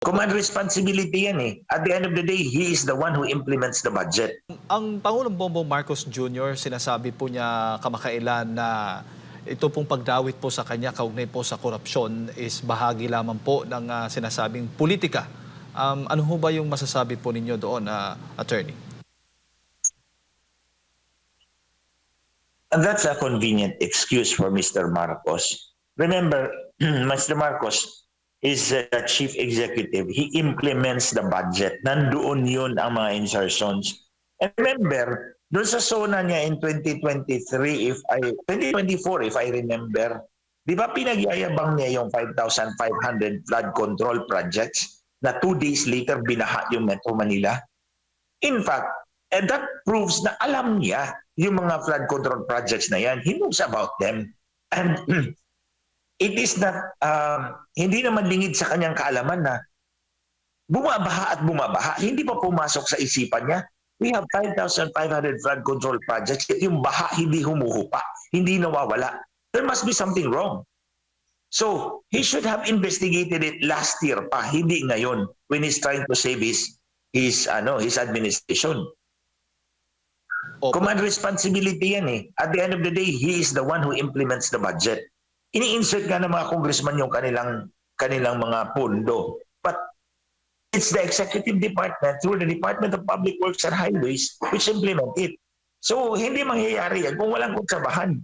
Command responsibility yan eh. At the end of the day, he is the one who implements the budget. Ang Pangulong Bongbong Marcos Jr., sinasabi po niya kamakailan na ito pong pagdawit po sa kanya kaugnay po sa korupsyon is bahagi lamang po ng ah, sinasabing politika. Um, ano ho ba yung masasabi po ninyo doon, ah, attorney? And that's a convenient excuse for Mr. Marcos. Remember, Mr. Marcos is the chief executive. He implements the budget. Nandoon yun ang mga insertions. And remember, doon sa SONA niya in 2023, if I, 2024, if I remember, di ba pinagyayabang niya yung 5,500 flood control projects na two days later binaha yung Metro Manila? In fact, and that proves na alam niya yung mga flood control projects na yan. He knows about them. And it is not, uh, hindi naman lingid sa kanyang kaalaman na bumabaha at bumabaha. Hindi pa pumasok sa isipan niya. We have 5,500 flood control projects. Yung baha hindi humuhupa, hindi nawawala. There must be something wrong. So, he should have investigated it last year pa, hindi ngayon, when he's trying to save his, his, ano, his administration. Opo. Command responsibility yan eh. At the end of the day, he is the one who implements the budget. Ini-insert nga ng mga congressman yung kanilang kanilang mga pondo. But it's the executive department through the Department of Public Works and Highways which implement it. So, hindi mangyayari yan kung walang kontrabahan.